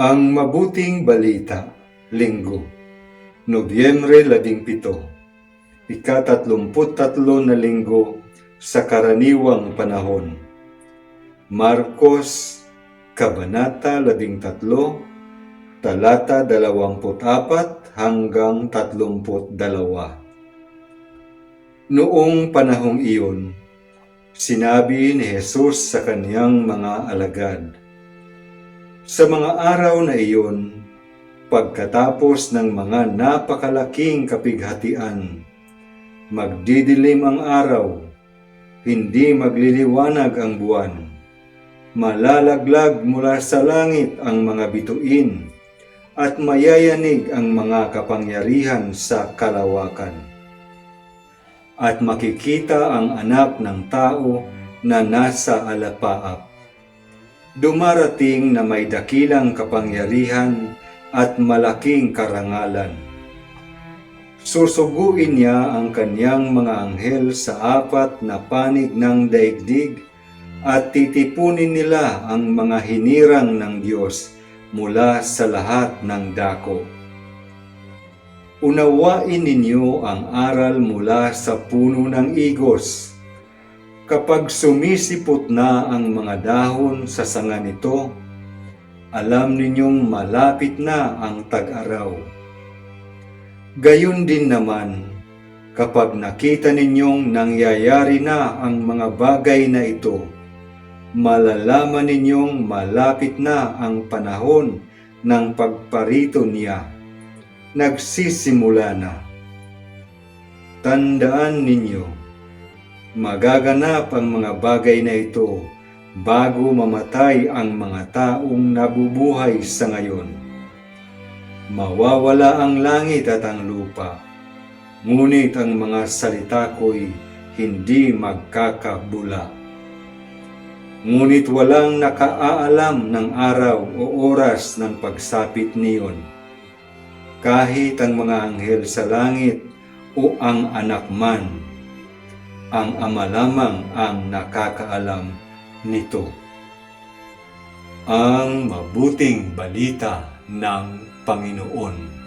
Ang Mabuting Balita, Linggo, Nobyembre 17, ikatatlumput-tatlo na linggo sa karaniwang panahon. Marcos, Kabanata 13, talata 24 hanggang 32. Noong panahong iyon, sinabi ni Jesus sa kaniyang mga alagad, Sa mga araw na iyon, pagkatapos ng mga napakalaking kapighatian, magdidilim ang araw, hindi magliliwanag ang buwan, malalaglag mula sa langit ang mga bituin, at mayayanig ang mga kapangyarihan sa kalawakan. At makikita ang anak ng tao na nasa alapaap. Dumarating na may dakilang kapangyarihan at malaking karangalan. Susuguin niya ang kanyang mga anghel sa apat na panig ng daigdig at titipunin nila ang mga hinirang ng Diyos mula sa lahat ng dako. Unawain ninyo ang aral mula sa puno ng igos. Kapag sumisipot na ang mga dahon sa sanga nito, alam ninyong malapit na ang tag-araw. Gayon din naman, kapag nakita ninyong nangyayari na ang mga bagay na ito, malalaman ninyong malapit na ang panahon ng pagparito niya. Nagsisimula na. Tandaan ninyo, magaganap ang mga bagay na ito bago mamatay ang mga taong nabubuhay sa ngayon. Mawawala ang langit at ang lupa, ngunit ang mga salita ko'y hindi magkakabula. Ngunit walang nakaaalam ng araw o oras ng pagsapit niyon. Kahit ang mga anghel sa langit o ang anak man, ang ama lamang ang nakakaalam nito. Ang mabuting balita ng Panginoon.